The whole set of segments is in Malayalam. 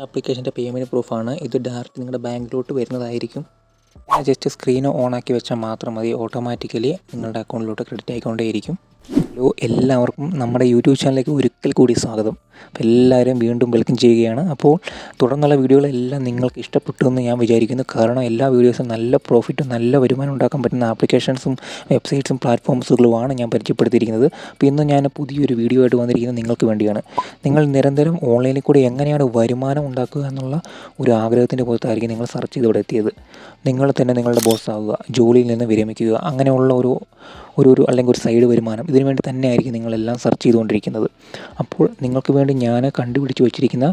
ആപ്ലിക്കേഷന്റെ പേയ്മെന്റ് പ്രൂഫാണ്. ഇത് ഡയറക്റ്റ് നിങ്ങളുടെ ബാങ്കിലോട്ട് വരുന്നതായിരിക്കും. ജസ്റ്റ് സ്ക്രീൻ ഓൺ ആക്കി വെച്ചാൽ മാത്രം മതി. ഓട്ടോമാറ്റിക്കലി നിങ്ങളുടെ അക്കൗണ്ടിലോട്ട് ക്രെഡിറ്റ് ആയിക്കൊണ്ടേയിരിക്കും. ഹലോ എല്ലാവർക്കും നമ്മുടെ യൂട്യൂബ് ചാനലിലേക്ക് ഒരിക്കൽ കൂടി സ്വാഗതം. അപ്പോൾ എല്ലാവരും വീണ്ടും വെൽക്കം ചെയ്യുകയാണ്. അപ്പോൾ തുടർന്നുള്ള വീഡിയോകളെല്ലാം നിങ്ങൾക്ക് ഇഷ്ടപ്പെട്ടു എന്ന് ഞാൻ വിചാരിക്കുന്നു. കാരണം എല്ലാ വീഡിയോസും നല്ല പ്രോഫിറ്റും നല്ല വരുമാനം ഉണ്ടാക്കാൻ പറ്റുന്ന ആപ്ലിക്കേഷൻസും വെബ്സൈറ്റ്സും പ്ലാറ്റ്ഫോംസുകളുമാണ് ഞാൻ പരിചയപ്പെടുത്തിയിരിക്കുന്നത്. അപ്പോൾ ഇന്ന് ഞാൻ പുതിയൊരു വീഡിയോ ആയിട്ട് വന്നിരിക്കുന്നത് നിങ്ങൾക്ക് വേണ്ടിയാണ്. നിങ്ങൾ നിരന്തരം ഓൺലൈനിൽ കൂടി എങ്ങനെയാണ് വരുമാനം ഉണ്ടാക്കുക എന്നുള്ള ഒരു ആഗ്രഹത്തിന്റെ പുറത്തായിരിക്കും നിങ്ങൾ സെർച്ച് ചെയ്ത് ഇവിടെ എത്തിയത്. നിങ്ങൾ തന്നെ നിങ്ങളുടെ ബോസ് ആവുക ജോലിയിൽ നിന്ന് വിരമിക്കുക അങ്ങനെയുള്ള ഒരു ഒരു ഒരു അല്ലെങ്കിൽ ഒരു സൈഡ് വരുമാനം. ഇതിനു വേണ്ടി തന്നെയായിരിക്കും നിങ്ങളെല്ലാം സെർച്ച് ചെയ്തുകൊണ്ടിരിക്കുന്നത്. അപ്പോൾ നിങ്ങൾക്ക് വേണ്ടി ഞാൻ കണ്ടുപിടിച്ച് വെച്ചിരിക്കുന്ന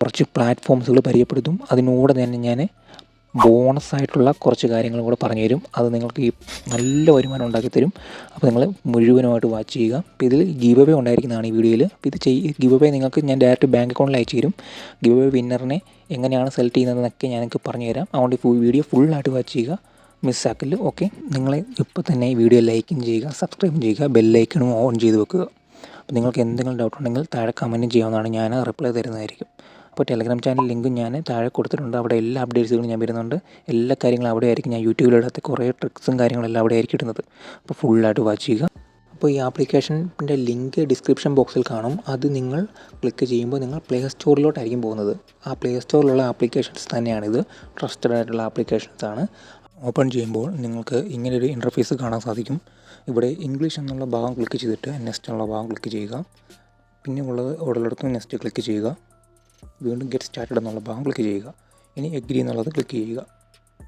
കുറച്ച് പ്ലാറ്റ്ഫോംസുകൾ പരിചയപ്പെടുത്തും. അതിനോട് തന്നെ ഞാൻ ബോണസ് ആയിട്ടുള്ള കുറച്ച് കാര്യങ്ങൾ കൂടെ പറഞ്ഞു തരും അത് നിങ്ങൾക്ക് ഈ നല്ല വരുമാനം ഉണ്ടാക്കി തരും. അപ്പോൾ നിങ്ങൾ മുഴുവനുമായിട്ട് വാച്ച് ചെയ്യുക. അപ്പോൾ ഇതിൽ ഗിവ് അവേ ഉണ്ടായിരിക്കുന്നതാണ് ഈ വീഡിയോയിൽ അപ്പോൾ ഇത് ചെയ് ഗിവ് അവേ നിങ്ങൾക്ക് ഞാൻ ഡയറക്റ്റ് ബാങ്ക് അക്കൗണ്ടിൽ അയച്ചു തരും. ഗിവ് അവേ വിന്നറിനെ എങ്ങനെയാണ് സെലക്ട് ചെയ്യുന്നതെന്നൊക്കെ ഞാൻ പറഞ്ഞു തരാം അതുകൊണ്ട് ഈ വീഡിയോ ഫുള്ളായിട്ട് വാച്ച് ചെയ്യുക. മിസ്സാക്കൽ. ഓക്കെ. നിങ്ങൾ ഇപ്പോൾ തന്നെ വീഡിയോ ലൈക്കും ചെയ്യുക സബ്സ്ക്രൈബും ചെയ്യുക ബെല്ലൈക്കണും ഓൺ ചെയ്ത് വെക്കുക. അപ്പോൾ നിങ്ങൾക്ക് എന്തെങ്കിലും ഡൗട്ട് ഉണ്ടെങ്കിൽ താഴെ കമന്റ് ചെയ്യാവുന്നതാണ് ഞാൻ റിപ്ലൈ തരുന്നതായിരിക്കും. അപ്പോൾ ടെലഗ്രാം ചാനൽ ലിങ്കും ഞാൻ താഴെ കൊടുത്തിട്ടുണ്ട്. അവിടെ എല്ലാ അപ്ഡേറ്റ്സുകളും ഞാൻ വരുന്നുണ്ട്. എല്ലാ കാര്യങ്ങളും അവിടെ ആയിരിക്കും ഞാൻ യൂട്യൂബിലിടാത്ത കുറേ ട്രിക്സും കാര്യങ്ങളെല്ലാം അവിടെ ആയിരിക്കും ഇടുന്നത് അപ്പോൾ ഫുള്ളായിട്ട് വാച്ച് ചെയ്യുക. അപ്പോൾ ഈ ആപ്ലിക്കേഷന്റെ ലിങ്ക് ഡിസ്ക്രിപ്ഷൻ ബോക്സിൽ കാണും. അത് നിങ്ങൾ ക്ലിക്ക് ചെയ്യുമ്പോൾ നിങ്ങൾ പ്ലേ സ്റ്റോറിലോട്ടായിരിക്കും പോകുന്നത്. ആ പ്ലേ സ്റ്റോറിലുള്ള ആപ്ലിക്കേഷൻസ് തന്നെയാണിത്. ട്രസ്റ്റഡ് ആയിട്ടുള്ള ആപ്ലിക്കേഷൻസ് ആണ്. ഓപ്പൺ ചെയ്യുമ്പോൾ നിങ്ങൾക്ക് ഇങ്ങനെയൊരു ഇന്റർഫേസ് കാണാൻ സാധിക്കും. ഇവിടെ ഇംഗ്ലീഷ് എന്നുള്ള ഭാഗം ക്ലിക്ക് ചെയ്തിട്ട് നെക്സ്റ്റ് എന്നുള്ള ഭാഗം ക്ലിക്ക് ചെയ്യുക. പിന്നെ ഉള്ളത് ഉടലെടുത്തും നെക്സ്റ്റ് ക്ലിക്ക് ചെയ്യുക. വീണ്ടും ഗെറ്റ് സ്റ്റാർട്ടഡ് എന്നുള്ള ഭാഗം ക്ലിക്ക് ചെയ്യുക. ഇനി എഗ്രി എന്നുള്ളത് ക്ലിക്ക് ചെയ്യുക.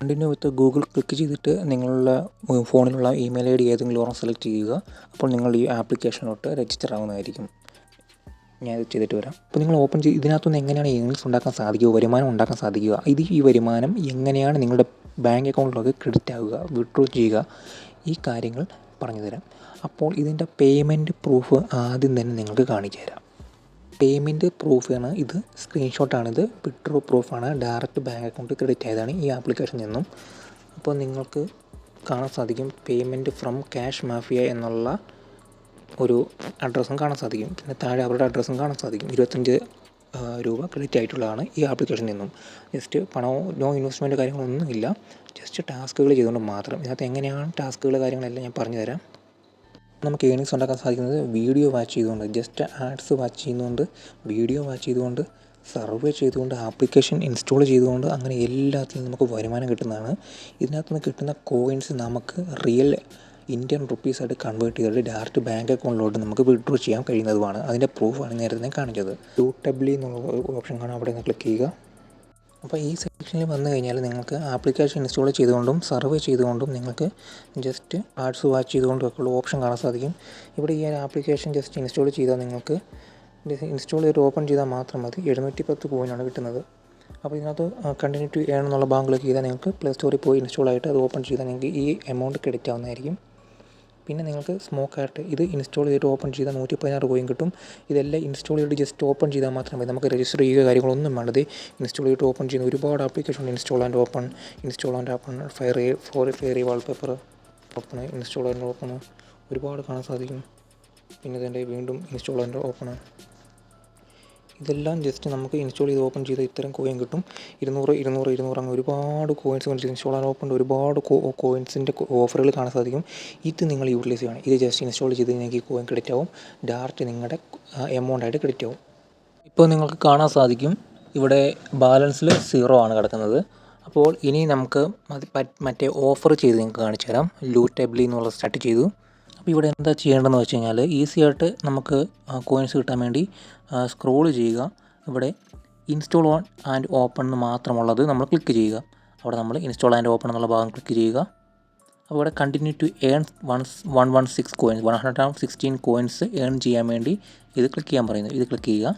കണ്ടിന്യൂ വിത്ത് ഗൂഗിൾ ക്ലിക്ക് ചെയ്തിട്ട് നിങ്ങളുടെ ഫോണിലുള്ള ഇമെയിൽ ഐ ഡി ഏതെങ്കിലും ഓർമ്മ സെലക്ട് ചെയ്യുക. അപ്പോൾ നിങ്ങൾ ഈ ആപ്ലിക്കേഷനോട്ട് രജിസ്റ്റർ ആവുന്നതായിരിക്കും. ഞാൻ ഇത് ചെയ്തിട്ട് വരാം. അപ്പോൾ നിങ്ങൾ ഓപ്പൺ ചെയ്ത് ഇതിനകത്തുനിന്ന് എങ്ങനെയാണ് ഏണിങ്സ് ഉണ്ടാക്കാൻ സാധിക്കുക വരുമാനം ഉണ്ടാക്കാൻ സാധിക്കുക ഇത് ഈ വരുമാനം എങ്ങനെയാണ് നിങ്ങളുടെ ബാങ്ക് അക്കൗണ്ടിലൊക്കെ ക്രെഡിറ്റ് ആവുക വിഡ്രോ ചെയ്യുക ഈ കാര്യങ്ങൾ പറഞ്ഞു തരാം. അപ്പോൾ ഇതിന്റെ പേയ്മെന്റ് പ്രൂഫ് ആദ്യം തന്നെ നിങ്ങൾക്ക് കാണിച്ചു തരാം. പേയ്മെന്റ് പ്രൂഫാണ് ഇത് സ്ക്രീൻഷോട്ടാണിത് വിഡ്രോ പ്രൂഫാണ് ഡയറക്റ്റ് ബാങ്ക് അക്കൗണ്ട് ക്രെഡിറ്റ് ആയതാണ് ഈ ആപ്ലിക്കേഷൻ നിന്നും. അപ്പോൾ നിങ്ങൾക്ക് കാണാൻ സാധിക്കും പേയ്മെന്റ് ഫ്രം ക്യാഷ് മാഫിയ എന്നുള്ള ഒരു അഡ്രസ്സും കാണാൻ സാധിക്കും. പിന്നെ താഴെ അവരുടെ അഡ്രസ്സും കാണാൻ സാധിക്കും. ഇരുപത്തഞ്ച് രൂപ ക്രെഡിറ്റ് ആയിട്ടുള്ളതാണ് ഈ ആപ്ലിക്കേഷനിൽ നിന്നും. ജസ്റ്റ് പണമോ നോ ഇൻവെസ്റ്റ്മെന്റ് കാര്യങ്ങളൊന്നുമില്ല ജസ്റ്റ് ടാസ്കുകൾ ചെയ്തുകൊണ്ട് മാത്രം. ഇതിനകത്ത് എങ്ങനെയാണ് ടാസ്കുകൾ കാര്യങ്ങളെല്ലാം ഞാൻ പറഞ്ഞു തരാം. നമുക്ക് ഏണിങ്സ് ഉണ്ടാക്കാൻ സാധിക്കുന്നത് വീഡിയോ വാച്ച് ചെയ്തുകൊണ്ട് ജസ്റ്റ് ആഡ്സ് വാച്ച് ചെയ്യുന്നതുകൊണ്ട് വീഡിയോ വാച്ച് ചെയ്തുകൊണ്ട് സർവേ ചെയ്തുകൊണ്ട് ആപ്ലിക്കേഷൻ ഇൻസ്റ്റാൾ ചെയ്തുകൊണ്ട് അങ്ങനെ എല്ലാത്തിലും നമുക്ക് വരുമാനം കിട്ടുന്നതാണ്. ഇതിനകത്ത് നിന്ന് കിട്ടുന്ന കോയിൻസ് നമുക്ക് റിയൽ ഇന്ത്യൻ റുപ്പീസായിട്ട് കൺവേർട്ട് ചെയ്തിട്ട് ഡയറക്റ്റ് ബാങ്ക് അക്കൗണ്ടിലോട്ട് നമുക്ക് വിഡ്രോ ചെയ്യാൻ കഴിയുന്നതുമാണ്. അതിന്റെ പ്രൂഫാണ് നേരത്തെ ഞാൻ കാണിച്ചത്. ടബ്ലി എന്നുള്ള ഓപ്ഷൻ കാണാം. അവിടെ നിന്ന് ക്ലിക്ക് ചെയ്യുക. അപ്പോൾ ഈ സെക്ഷനിൽ വന്നു കഴിഞ്ഞാൽ നിങ്ങൾക്ക് ആപ്ലിക്കേഷൻ ഇൻസ്റ്റാൾ ചെയ്തുകൊണ്ടും സർവ് ചെയ്തുകൊണ്ടും നിങ്ങൾക്ക് ജസ്റ്റ് ആർട്സ് വാച്ച് ചെയ്തുകൊണ്ടും ഒക്കെ ഉള്ള ഓപ്ഷൻ കാണാൻ സാധിക്കും. ഇവിടെ ഈ ആപ്ലിക്കേഷൻ ജസ്റ്റ് ഇൻസ്റ്റാൾ ചെയ്താൽ നിങ്ങൾക്ക് ഇൻസ്റ്റാൾ ചെയ്തിട്ട് ഓപ്പൺ ചെയ്താൽ മാത്രം മതി. എഴുന്നൂറ്റി പത്ത് പോയിന്റാണ് കിട്ടുന്നത്. അപ്പോൾ ഇതിനകത്ത് കണ്ടിന്യൂ ടു എന്നുള്ള ബാങ്ക് ചെയ്താൽ നിങ്ങൾക്ക് പ്ലേ സ്റ്റോറിൽ പോയി ഇൻസ്റ്റാൾ ആയിട്ട് അത് ഓപ്പൺ ചെയ്താൽ നിങ്ങൾക്ക് ഈ എമൗണ്ട് ക്രെഡിറ്റ് ആവുന്നതായിരിക്കും. പിന്നെ നിങ്ങൾക്ക് സ്മോക്ക് ആയിട്ട് ഇത് ഇൻസ്റ്റാൾ ചെയ്തിട്ട് ഓപ്പൺ ചെയ്താൽ നൂറ്റി പതിനാറ് കോയിൻ കിട്ടും. ഇതെല്ലാം ഇൻസ്റ്റാൾ ചെയ്തിട്ട് ജസ്റ്റ് ഓപ്പൺ ചെയ്താൽ മാത്രം മതി. നമുക്ക് രജിസ്റ്റർ ചെയ്യുക കാര്യങ്ങളൊന്നും വേണ്ടത് ഇൻസ്റ്റാൾ ചെയ്തിട്ട് ഓപ്പൺ ചെയ്യുന്ന ഒരുപാട് ആപ്ലിക്കേഷൻ ഉണ്ട്. Install and open install and open fire for fairy wallpaper open install and open ഒരുപാട് കാണാൻ സാധിക്കും. പിന്നെ ഇതിന്റെ വീണ്ടും ഇൻസ്റ്റാൾ ആൻഡ് ഓപ്പൺ ഇതെല്ലാം ജസ്റ്റ് നമുക്ക് ഇൻസ്റ്റാൾ ചെയ്ത് ഓപ്പൺ ചെയ്ത് ഇത്തരം കോയിൻ കിട്ടും. ഇരുന്നൂറ് ഇരുന്നൂറ് ഇരുന്നൂറ് അങ്ങനെ ഒരുപാട് കോയിൻസ് കൊണ്ട് ഇൻസ്റ്റാൾ ഓപ്പൺ ഒരുപാട് കോയിൻസിന്റെ ഓഫറുകൾ കാണാൻ സാധിക്കും. ഇത് നിങ്ങൾ യൂട്ടിലൈസ് ചെയ്യണം ഇത് ജസ്റ്റ് ഇൻസ്റ്റാൾ ചെയ്ത് നിങ്ങൾക്ക് ഈ കോയിൻ ക്രെഡിറ്റ് ആവും. ഡയറക്റ്റ് നിങ്ങളുടെ എമൗണ്ട് ആയിട്ട് ക്രെഡിറ്റ് ആവും. ഇപ്പോൾ നിങ്ങൾക്ക് കാണാൻ സാധിക്കും. ഇവിടെ ബാലൻസിൽ സീറോ ആണ് കിടക്കുന്നത്. അപ്പോൾ ഇനി നമുക്ക് മറ്റേ ഓഫർ ചെയ്ത് നിങ്ങൾക്ക് കാണിച്ചു തരാം ലൂ ടേബിളിൽ എന്നുള്ള സ്റ്റാർട്ട് ചെയ്തു. അപ്പോൾ ഇവിടെ എന്താ ചെയ്യേണ്ടതെന്ന് വെച്ച് കഴിഞ്ഞാൽ ഈസി ആയിട്ട് നമുക്ക് കോയിൻസ് കിട്ടാൻ വേണ്ടി സ്ക്രോൾ ചെയ്യുക. ഇവിടെ ഇൻസ്റ്റോൾ ഓൺ ആൻഡ് ഓപ്പൺ എന്ന് മാത്രമുള്ളത് നമ്മൾ ക്ലിക്ക് ചെയ്യുക. അവിടെ നമ്മൾ ഇൻസ്റ്റോൾ ആൻഡ് ഓപ്പൺ എന്നുള്ള ഭാഗം ക്ലിക്ക് ചെയ്യുക. അപ്പോൾ ഇവിടെ continue to earn one one one six coins one hundred and sixteen coins earn ചെയ്യാൻ വേണ്ടി ഇത് ക്ലിക്ക് ചെയ്യാൻ പറയുന്നു ഇത് ക്ലിക്ക് ചെയ്യുക.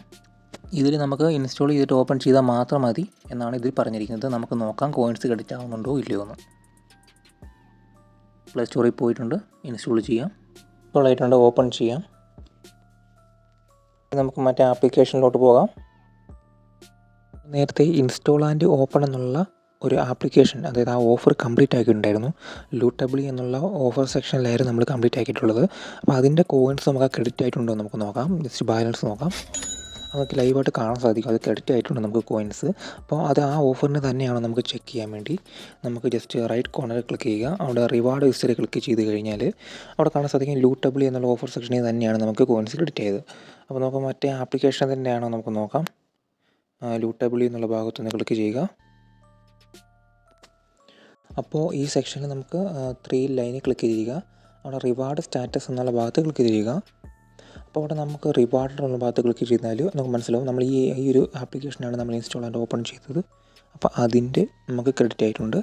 ഇതിൽ നമുക്ക് ഇൻസ്റ്റോൾ ചെയ്തിട്ട് ഓപ്പൺ ചെയ്താൽ മാത്രം മതി എന്നാണ് ഇതിൽ പറഞ്ഞിരിക്കുന്നത്. നമുക്ക് നോക്കാം കോയിൻസ് ക്രെഡിറ്റ് ആവുന്നുണ്ടോ ഇല്ലയോ എന്ന്. പ്ലേ സ്റ്റോറിൽ പോയിട്ടുണ്ട്. ഇൻസ്റ്റോൾ ചെയ്യാം. ഇൻസ്റ്റാൾ ആയിട്ടുണ്ട് ഓപ്പൺ ചെയ്യാം. നമുക്ക് മറ്റേ ആപ്ലിക്കേഷനിലോട്ട് പോകാം. നേരത്തെ ഇൻസ്റ്റാൾ ആൻഡ് ഓപ്പൺ എന്നുള്ള ഒരു ആപ്ലിക്കേഷൻ അതായത് ആ ഓഫർ കംപ്ലീറ്റ് ആക്കിയിട്ടുണ്ടായിരുന്നു. ലൂട്ടബിളി എന്നുള്ള ഓഫർ സെക്ഷനിലായിരുന്നു നമ്മൾ കംപ്ലീറ്റ് ആക്കിയിട്ടുള്ളത്. അപ്പോൾ അതിന്റെ കോയിൻസ് നമുക്ക് ക്രെഡിറ്റ് ആയിട്ടുണ്ടോ നമുക്ക് നോക്കാം. ജസ്റ്റ് ബാലൻസ് നോക്കാം. നമുക്ക് ലൈവായിട്ട് കാണാൻ സാധിക്കും. അത് ക്രെഡിറ്റ് ആയിട്ടുണ്ട് നമുക്ക് കോയിൻസ് അപ്പോൾ അത് ആ ഓഫറിന് തന്നെയാണ് നമുക്ക് ചെക്ക് ചെയ്യാൻ വേണ്ടി നമുക്ക് ജസ്റ്റ് റൈറ്റ് കോർണറിൽ ക്ലിക്ക് ചെയ്യുക. അവിടെ റിവാർഡ് ഹിസ്റ്ററി ക്ലിക്ക് ചെയ്ത് കഴിഞ്ഞാൽ അവിടെ കാണാൻ സാധിക്കും ലൂട്ടബിൾ എന്നുള്ള ഓഫർ സെക്ഷനിൽ തന്നെയാണ് നമുക്ക് കോയിൻസ് ക്രെഡിറ്റ് ചെയ്തത്. അപ്പോൾ നമുക്ക് മറ്റേ ആപ്ലിക്കേഷൻ തന്നെയാണോ നമുക്ക് നോക്കാം. ലൂട്ടബിളി എന്നുള്ള ഭാഗത്തുനിന്ന് ക്ലിക്ക് ചെയ്യുക. അപ്പോൾ ഈ സെക്ഷനിൽ നമുക്ക് ത്രീ ലൈനിൽ ക്ലിക്ക് ചെയ്യുക. അവിടെ റിവാർഡ് സ്റ്റാറ്റസ് എന്നുള്ള ഭാഗത്ത് ക്ലിക്ക് ചെയ്യുക. അപ്പോൾ അവിടെ നമുക്ക് റിവാർഡ് എന്നുള്ള ഭാഗത്ത് ക്ലിക്ക് ചെയ്താൽ നമുക്ക് മനസ്സിലാവും. നമ്മൾ ഈ ഈ ഒരു ആപ്ലിക്കേഷനാണ് നമ്മൾ ഇൻസ്റ്റാൾ ആൻഡ് ഓപ്പൺ ചെയ്തത്. അപ്പോൾ അതിന്റെ നമുക്ക് ക്രെഡിറ്റ് ആയിട്ടുണ്ട്.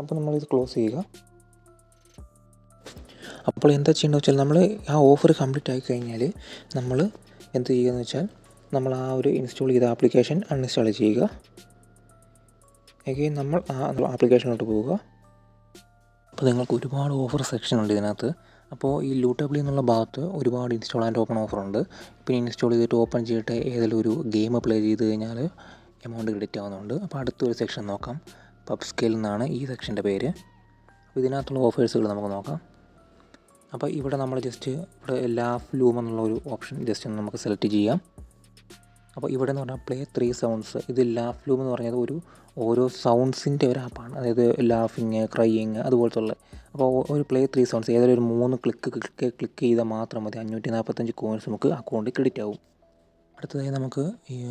അപ്പോൾ നമ്മളിത് ക്ലോസ് ചെയ്യുക. അപ്പോൾ എന്താ ചെയ്യേണ്ടത് വെച്ചാൽ നമ്മൾ ആ ഓഫർ കംപ്ലീറ്റ് ആയി കഴിഞ്ഞാൽ നമ്മൾ എന്ത് ചെയ്യുക എന്ന് വെച്ചാൽ നമ്മൾ ആ ഒരു ഇൻസ്റ്റാൾ ചെയ്ത ആപ്ലിക്കേഷൻ അൺഇൻസ്റ്റാൾ ചെയ്യുക. എഗെയിൻ നമ്മൾ ആ ആപ്ലിക്കേഷനിലോട്ട് പോവുക. അപ്പോൾ നിങ്ങൾക്ക് ഒരുപാട് ഓഫർ സെക്ഷൻ ഉണ്ട് ഇതിനകത്ത്. അപ്പോൾ ഈ ലൂട്ടബിളി എന്നുള്ള ഭാഗത്ത് ഒരുപാട് ഇൻസ്റ്റാൾ ആൻഡ് ഓപ്പൺ ഓഫർ ഉണ്ട്. പിന്നെ ഇൻസ്റ്റാൾ ചെയ്തിട്ട് ഓപ്പൺ ചെയ്തിട്ട് ഏതെങ്കിലും ഒരു ഗെയിം പ്ലേ ചെയ്ത് കഴിഞ്ഞാൽ എമൗണ്ട് ക്രെഡിറ്റ് ആവുന്നുണ്ട്. അപ്പോൾ അടുത്തൊരു സെക്ഷൻ നോക്കാം. പബ് സ്കെയിൽ എന്നാണ് ഈ സെക്ഷന്റെ പേര്. അപ്പോൾ ഇതിനകത്തുള്ള ഓഫേഴ്സുകൾ നമുക്ക് നോക്കാം. അപ്പോൾ ഇവിടെ നമ്മൾ ജസ്റ്റ് ഇവിടെ ലാഫ് ലൂം എന്നുള്ള ഒരു ഓപ്ഷൻ ജസ്റ്റ് ഒന്ന് നമുക്ക് സെലക്ട് ചെയ്യാം. അപ്പോൾ ഇവിടെ എന്ന് പറഞ്ഞാൽ പ്ലേ ത്രീ സൗണ്ട്സ് ഇത് ലാഫ് ലൂം എന്ന് പറഞ്ഞത് ഒരു ഓരോ സൗണ്ട്സിന്റെ ഒരു ആപ്പാണ് അതായത് ലാഫിങ് ക്രൈയിങ് അതുപോലത്തെ ഉള്ള അപ്പോൾ ഒരു പ്ലേ ത്രീ സൗണ്ട്സ് ഒരു മൂന്ന് ക്ലിക്ക് ക്ലിക്ക് ക്ലിക്ക് ചെയ്താൽ മാത്രം മതി. അഞ്ഞൂറ്റി നാൽപ്പത്തഞ്ച് കോയിൻസ് നമുക്ക് അക്കൗണ്ടിൽ ക്രെഡിറ്റ് ആവും. അടുത്തതായി നമുക്ക്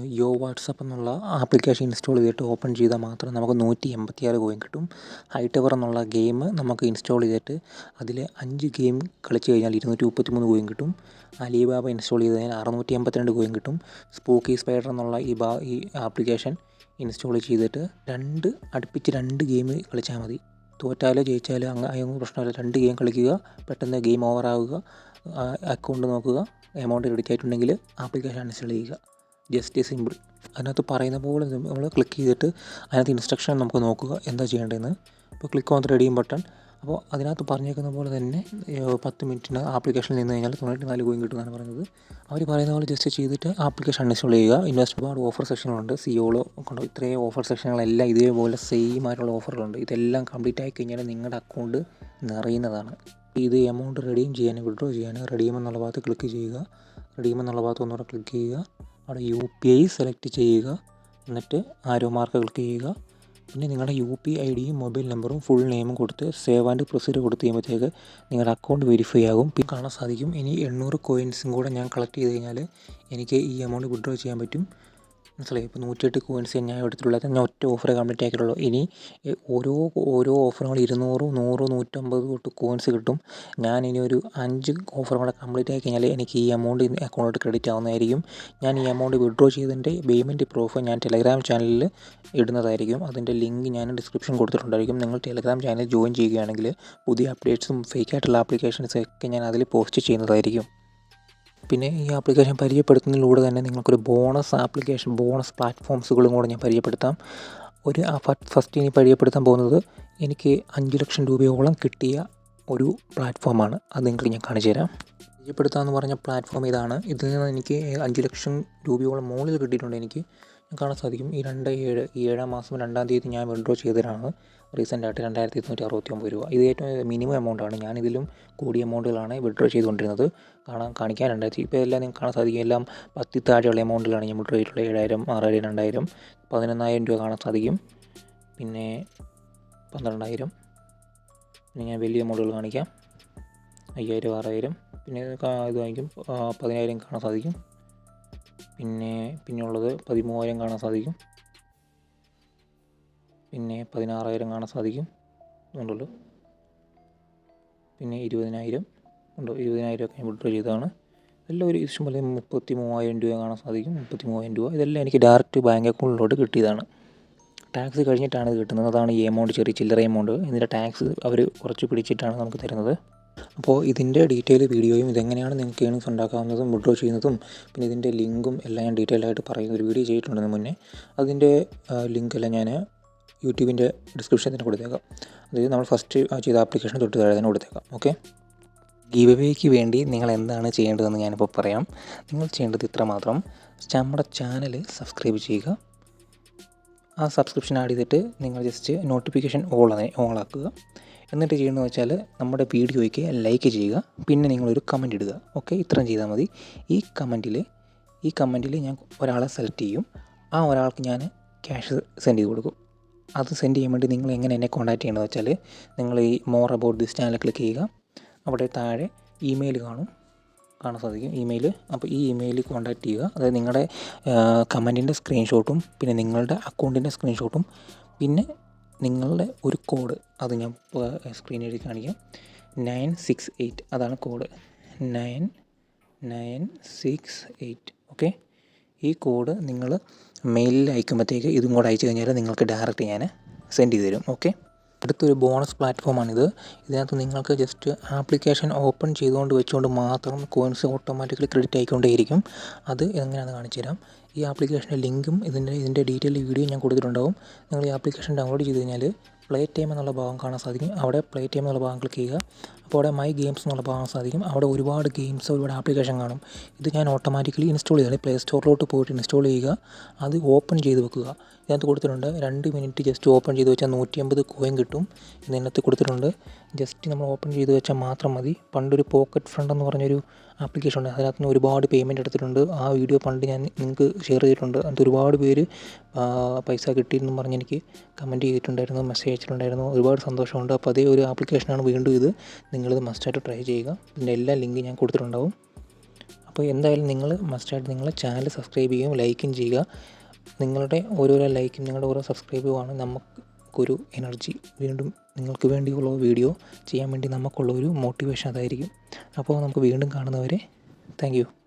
യോ വാട്സപ്പ് എന്നുള്ള ആപ്ലിക്കേഷൻ ഇൻസ്റ്റാൾ ചെയ്തിട്ട് ഓപ്പൺ ചെയ്താൽ മാത്രം നമുക്ക് നൂറ്റി എൺപത്തിയാറ് കോയിൻ കിട്ടും. ഹൈടവർ എന്നുള്ള ഗെയിം നമുക്ക് ഇൻസ്റ്റാൾ ചെയ്തിട്ട് അതിൽ അഞ്ച് ഗെയിം കളിച്ച് കഴിഞ്ഞാൽ ഇരുന്നൂറ്റി മുപ്പത്തി മൂന്ന് കോയിൻ കിട്ടും. അലിബാബ ഇൻസ്റ്റാൾ ചെയ്ത് കഴിഞ്ഞാൽ അറുന്നൂറ്റി എൺപത്തിരണ്ട് കോയിൻ കിട്ടും. സ്പൂക്കി സ്പൈഡർ എന്നുള്ള ഈ ബാ ഈ ആപ്ലിക്കേഷൻ ഇൻസ്റ്റാൾ ചെയ്തിട്ട് രണ്ട് അടുപ്പിച്ച് രണ്ട് ഗെയിം കളിച്ചാൽ മതി. തോറ്റാലോ ജയിച്ചാലോ അങ്ങ് അതൊന്നും പ്രശ്നമില്ല. രണ്ട് ഗെയിം കളിക്കുക പെട്ടെന്ന് ഗെയിം ഓവറാവുക. അക്കൗണ്ട് നോക്കുക. എമൗണ്ട് ക്രെഡിറ്റ് ആയിട്ടുണ്ടെങ്കിൽ ആപ്ലിക്കേഷൻ ഇൻസ്റ്റാൾ ചെയ്യുക. ജസ്റ്റ് സിമ്പിൾ അതിനകത്ത് പറയുന്ന പോലെ നമ്മൾ ക്ലിക്ക് ചെയ്തിട്ട് അതിനകത്ത് ഇൻസ്ട്രക്ഷൻ നമുക്ക് നോക്കുക എന്താ ചെയ്യേണ്ടതെന്ന്. അപ്പോൾ ക്ലിക്ക് ഓൺ റെഡിയും ബട്ടൺ അപ്പോൾ അതിനകത്ത് പറഞ്ഞേക്കുന്ന പോലെ തന്നെ പത്ത് മിനിറ്റിന് ആപ്ലിക്കേഷനിൽ നിന്ന് കഴിഞ്ഞാൽ തൊണ്ണൂറ്റി നാല് കോയിൻ കിട്ടുമെന്നാണ് പറയുന്നത്. അവർ പറയുന്ന പോലെ ജസ്റ്റ് ചെയ്തിട്ട് ആപ്ലിക്കേഷൻ ഇൻസ്റ്റാൾ ചെയ്യുക. ഇൻവെസ്റ്റ് ഒരുപാട് ഓഫർ സെക്ഷനുകളുണ്ട് സിയോളോ കൊണ്ടോ ഇത്രയും ഓഫർ സെക്ഷനുകളെല്ലാം ഇതേപോലെ സെയിം ആയിട്ടുള്ള ഓഫറുകളുണ്ട് ഇതെല്ലാം കംപ്ലീറ്റ് ആയി കഴിഞ്ഞാൽ നിങ്ങളുടെ അക്കൗണ്ട് നിറയുന്നതാണ്. ഇത് എമൗണ്ട് റെഡീം ചെയ്യാൻ വിഡ്രോ ചെയ്യാൻ. റെഡീം എന്നുള്ള ഭാഗത്ത് ക്ലിക്ക് ചെയ്യുക. റെഡീം എന്നുള്ള ഭാഗത്ത് ഒന്നുകൂടെ ക്ലിക്ക് ചെയ്യുക. അവിടെ യു പി ഐ സെലക്ട് ചെയ്യുക. എന്നിട്ട് ആരോ മാർക്ക് ക്ലിക്ക് ചെയ്യുക. പിന്നെ നിങ്ങളുടെ യു പി ഐ ഡിയും മൊബൈൽ നമ്പറും ഫുൾ നെയിമും കൊടുത്ത് സേവ് ആൻഡ് പ്രൊസീഡ് കൊടുത്ത് കഴിയുമ്പോഴത്തേക്ക് നിങ്ങളുടെ അക്കൗണ്ട് വെരിഫൈ ആകും. പിന്നെ കാണാൻ സാധിക്കും. ഇനി എണ്ണൂറ് കോയിൻസും കൂടെ ഞാൻ കളക്ട് ചെയ്ത് കഴിഞ്ഞാൽ എനിക്ക് ഈ എമൗണ്ട് വിഡ്രോ ചെയ്യാൻ പറ്റും. മനസ്സിലായി? ഇപ്പോൾ നൂറ്റിയെട്ട് കോയിൻസ് ഞാൻ എടുത്തിട്ടുള്ളത് ഞാൻ ഒറ്റ ഓഫർ കംപ്ലീറ്റ് ആക്കിയിട്ടുള്ളൂ. ഇനി ഓരോ ഓരോ ഓഫറുകൾ ഇരുന്നൂറ് നൂറ് നൂറ്റമ്പത് തൊട്ട് കോയിൻസ് കിട്ടും. ഞാൻ ഇനി ഒരു അഞ്ച് ഓഫറും കൂടെ കംപ്ലീറ്റ് ആക്കി കഴിഞ്ഞാൽ എനിക്ക് ഈ എമൗണ്ട് അക്കൗണ്ടിലോട്ട് ക്രെഡിറ്റ് ആവുന്നതായിരിക്കും. ഞാൻ ഈ എമൗണ്ട് വിഡ്രോ ചെയ്തതിന്റെ പേയ്മെന്റ് പ്രൂഫ് ഞാൻ ടെലഗ്രാം ചാനലിൽ ഇടുന്നതായിരിക്കും. അതിന്റെ ലിങ്ക് ഞാൻ ഡിസ്ക്രിപ്ഷൻ കൊടുത്തിട്ടുണ്ടായിരിക്കും. നിങ്ങൾ ടെലഗ്രാം ചാനൽ ജോയിൻ ചെയ്യുകയാണെങ്കിൽ പുതിയ അപ്ഡേറ്റ്സും ഫേക്ക് ആയിട്ടുള്ള ആപ്ലിക്കേഷൻസും ഒക്കെ ഞാൻ അതിൽ പോസ്റ്റ് ചെയ്യുന്നതായിരിക്കും. പിന്നെ ഈ ആപ്ലിക്കേഷൻ പരിചയപ്പെടുത്തുന്നതിലൂടെ തന്നെ നിങ്ങൾക്കൊരു ബോണസ് ആപ്ലിക്കേഷൻ ബോണസ് പ്ലാറ്റ്ഫോംസുകളും കൂടെ ഞാൻ പരിചയപ്പെടുത്താം. ഒരു ഫസ്റ്റ് ഇനി പരിചയപ്പെടുത്താൻ പോകുന്നത് എനിക്ക് അഞ്ച് ലക്ഷം രൂപയോളം കിട്ടിയ ഒരു പ്ലാറ്റ്ഫോമാണ് അത് നിങ്ങൾക്ക് ഞാൻ കാണിച്ചു തരാം. പരിചയപ്പെടുത്താമെന്ന് പറഞ്ഞ പ്ലാറ്റ്ഫോം ഇതാണ് ഇതിൽ നിന്ന് എനിക്ക് അഞ്ച് ലക്ഷം രൂപയോളം മുകളിൽ കിട്ടിയിട്ടുണ്ട് എനിക്ക്. കാണാൻ സാധിക്കും. ഈ രണ്ട് ഏഴ് ഈ ഏഴാം മാസം രണ്ടാം തീയതി ഞാൻ വിഡ്രോ ചെയ്തതാണ്. റീസെന്റായിട്ട് രണ്ടായിരത്തി ഇരുന്നൂറ്റി അറുപത്തി ഒമ്പത് രൂപ. ഇത് ഏറ്റവും മിനിമം എമൗണ്ടാണ് ഞാൻ ഇതിലും കൂടിയ എമൗണ്ടുകളാണ് വിഡ്രോ ചെയ്തുകൊണ്ടിരുന്നത്. കാണാൻ കാണിക്കാൻ രണ്ടായിരത്തി ഇപ്പോൾ എല്ലാം നിങ്ങൾക്ക് കാണാൻ സാധിക്കും. എല്ലാം പത്തി താഴെയുള്ള എമൗണ്ടിലാണ് ഞാൻ വിഡ്രോ ചെയ്തിട്ടുള്ളത്. ഏഴായിരം ആറായിരം രണ്ടായിരം പതിനൊന്നായിരം രൂപ കാണാൻ സാധിക്കും. പിന്നെ പന്ത്രണ്ടായിരം. പിന്നെ ഞാൻ വലിയ എമൗണ്ടുകൾ കാണിക്കാം. അയ്യായിരം ആറായിരം. പിന്നെ ഇത് വാങ്ങിക്കും. പതിനായിരം കാണാൻ സാധിക്കും. പിന്നെ പിന്നെയുള്ളത് പതിമൂവായിരം കാണാൻ സാധിക്കും. പിന്നെ പതിനാറായിരം കാണാൻ സാധിക്കും. ഉണ്ടല്ലോ പിന്നെ ഇരുപതിനായിരം ഉണ്ടോ? ഇരുപതിനായിരം ഒക്കെ ഞാൻ വിഡ്രോ ചെയ്തതാണ്. എല്ലാം ഒരു ഇഷ്ടം പോലെ മുപ്പത്തി മൂവായിരം രൂപ കാണാൻ സാധിക്കും. മുപ്പത്തി മൂവായിരം രൂപ. ഇതെല്ലാം എനിക്ക് ഡയറക്റ്റ് ബാങ്ക് അക്കൗണ്ടിലോട്ട് കിട്ടിയതാണ്. ടാക്സ് കഴിഞ്ഞിട്ടാണ് ഇത് കിട്ടുന്നത്. അതാണ് ഈ എമൗണ്ട് ചെറിയ ചില്ലറ എമൗണ്ട് ഇതിന്റെ ടാക്സ് അവർ കുറച്ച് പിടിച്ചിട്ടാണ് നമുക്ക് തരുന്നത്. അപ്പോൾ ഇതിന്റെ ഡീറ്റെയിൽ വീഡിയോയും ഇതെങ്ങനെയാണ് നിങ്ങൾക്ക് ഏണിങ്സ് ഉണ്ടാക്കാവുന്നതും വിഡ്രോ ചെയ്യുന്നതും പിന്നെ ഇതിന്റെ ലിങ്കും എല്ലാം ഞാൻ ഡീറ്റെയിൽ ആയിട്ട് പറയുന്ന ഒരു വീഡിയോ ചെയ്തിട്ടുണ്ടെന്ന് മുന്നേ അതിന്റെ ലിങ്ക് എല്ലാം ഞാൻ യൂട്യൂബിന്റെ ഡിസ്ക്രിപ്ഷനിൽ തന്നെ കൊടുത്തേക്കാം. അതായത് നമ്മൾ ഫസ്റ്റ് ചെയ്ത ആപ്ലിക്കേഷൻ തൊട്ട് താഴെ തന്നെ കൊടുത്തേക്കാം. ഓക്കെ ഗീവവേക്ക് വേണ്ടി നിങ്ങൾ എന്താണ് ചെയ്യേണ്ടതെന്ന് ഞാനിപ്പോൾ പറയാം. നിങ്ങൾ ചെയ്യേണ്ടത് ഇത്ര മാത്രം. നമ്മുടെ ചാനൽ സബ്സ്ക്രൈബ് ചെയ്യുക. ആ സബ്സ്ക്രിപ്ഷൻ ആഡ് ചെയ്തിട്ട് നിങ്ങൾ ജസ്റ്റ് നോട്ടിഫിക്കേഷൻ ഓൾ ആക്കുക. എന്നിട്ട് ചെയ്യണമെന്ന് വെച്ചാൽ നമ്മുടെ വീഡിയോയ്ക്ക് ലൈക്ക് ചെയ്യുക പിന്നെ നിങ്ങളൊരു കമന്റ് ഇടുക. ഓക്കെ ഇത്രയും ചെയ്താൽ മതി. ഈ കമന്റിൽ ഈ കമന്റിൽ ഞാൻ ഒരാളെ സെലക്ട് ചെയ്യും. ആ ഒരാൾക്ക് ഞാൻ ക്യാഷ് സെൻഡ് ചെയ്ത് കൊടുക്കും. അത് സെൻഡ് ചെയ്യാൻ വേണ്ടി നിങ്ങൾ എങ്ങനെ എന്നെ കോൺടാക്ട് ചെയ്യണമെന്ന് വെച്ചാൽ നിങ്ങൾ ഈ more about this channel click ചെയ്യുക. അവിടെ താഴെ ഇമെയിൽ കാണും. കാണാൻ സാധിക്കും. ഇമെയിൽ അപ്പോൾ ഈ ഇമെയിലിൽ കോൺടാക്റ്റ് ചെയ്യുക. അതായത് നിങ്ങളുടെ കമന്റിന്റെ സ്ക്രീൻഷോട്ടും പിന്നെ നിങ്ങളുടെ അക്കൗണ്ടിന്റെ സ്ക്രീൻഷോട്ടും പിന്നെ നിങ്ങളുടെ ഒരു കോഡ് അത് ഞാൻ സ്ക്രീനിൽ എഴുതി കാണിക്കാം. നയൻ സിക്സ് എയ്റ്റ് അതാണ് code nine nine six eight okay ഈ കോഡ് നിങ്ങൾ മെയിലിൽ അയക്കുമ്പോഴത്തേക്ക് ഇതും കൂടെ അയച്ചു കഴിഞ്ഞാൽ നിങ്ങൾക്ക് ഡയറക്റ്റ് ഞാൻ സെൻഡ് ചെയ്ത് തരും ഓക്കെ അടുത്തൊരു ബോണസ് പ്ലാറ്റ്ഫോമാണിത് ഇതിനകത്ത് നിങ്ങൾക്ക് ജസ്റ്റ് ആപ്ലിക്കേഷൻ ഓപ്പൺ ചെയ്തുകൊണ്ട് വെച്ചുകൊണ്ട് മാത്രം കോയിൻസ് ഓട്ടോമാറ്റിക്കലി ക്രെഡിറ്റ് ആയിക്കൊണ്ടേയിരിക്കും. അത് എങ്ങനെയാണെന്ന് കാണിച്ചു തരാം ഈ ആപ്ലിക്കേഷന്റെ ലിങ്കും ഇതിന്റെ ഇതിന്റെ ഡീറ്റെയിൽ വീഡിയോ ഞാൻ കൊടുത്തിട്ടുണ്ടാവും. നിങ്ങൾ ഈ ആപ്ലിക്കേഷൻ ഡൗൺലോഡ് ചെയ്ത് കഴിഞ്ഞാൽ പ്ലേ ടൈം എന്നുള്ള ഭാഗം കാണാൻ സാധിക്കും. അവിടെ പ്ലേ ടൈം എന്നുള്ള ഭാഗം ക്ലിക്ക് ചെയ്യുക. അപ്പോൾ മൈ ഗെയിംസ് എന്നുള്ള ഭാഗം സാധിക്കും. അവിടെ ഒരുപാട് ഗെയിംസ് ഒരുപാട് ആപ്ലിക്കേഷൻ കാണും. ഇത് ഞാൻ ഓട്ടോമാറ്റിക്കലി ഇൻസ്റ്റാൾ ചെയ്യുകയാണ് പ്ലേ സ്റ്റോറിലോട്ട് പോയിട്ട് ഇൻസ്റ്റാൾ ചെയ്യുക. അത് ഓപ്പൺ ചെയ്ത് വെക്കുക. ഇതിനകത്ത് കൊടുത്തിട്ടുണ്ട് രണ്ട് മിനിറ്റ് ജസ്റ്റ് ഓപ്പൺ ചെയ്ത് വെച്ചാൽ നൂറ്റി അമ്പത് കോയിൻ കിട്ടും ഇതിനകത്ത് കൊടുത്തിട്ടുണ്ട്. ജസ്റ്റ് നമ്മൾ ഓപ്പൺ ചെയ്ത് വെച്ചാൽ മാത്രം മതി. പണ്ടൊരു പോക്കറ്റ് ഫ്രണ്ട് എന്ന് പറഞ്ഞൊരു ആപ്ലിക്കേഷൻ ഉണ്ട്. അതിനകത്ത് നിന്ന് ഒരുപാട് പേയ്മെന്റ് എടുത്തിട്ടുണ്ട്. ആ വീഡിയോ പണ്ട് ഞാൻ നിങ്ങൾക്ക് ഷെയർ ചെയ്തിട്ടുണ്ട്. അതിനകത്ത് ഒരുപാട് പേര് പൈസ കിട്ടിയെന്നും പറഞ്ഞ് എനിക്ക് കമന്റ് ചെയ്തിട്ടുണ്ടായിരുന്നു മെസ്സേജ് അയച്ചിട്ടുണ്ടായിരുന്നു. ഒരുപാട് സന്തോഷമുണ്ട്. അപ്പോൾ അതേ ഒരു ആപ്ലിക്കേഷനാണ് വീണ്ടും ഇത്. നിങ്ങളിത് മസ്റ്റായിട്ട് ട്രൈ ചെയ്യുക. ഇതിന്റെ എല്ലാ ലിങ്കും ഞാൻ കൊടുത്തിട്ടുണ്ടാവും. അപ്പോൾ എന്തായാലും നിങ്ങൾ മസ്റ്റായിട്ട് നിങ്ങളെ ചാനൽ സബ്സ്ക്രൈബ് ചെയ്യുകയും ലൈക്കും ചെയ്യുക. നിങ്ങളുടെ ഓരോരോ ലൈക്കും നിങ്ങളുടെ ഓരോ സബ്സ്ക്രൈബുമാണ് നമുക്കൊരു എനർജി. വീണ്ടും നിങ്ങൾക്ക് വേണ്ടിയുള്ള വീഡിയോ ചെയ്യാൻ വേണ്ടി നമുക്കുള്ള ഒരു മോട്ടിവേഷൻ അതായിരിക്കും. അപ്പോൾ നമുക്ക് വീണ്ടും കാണുന്നവരെ താങ്ക്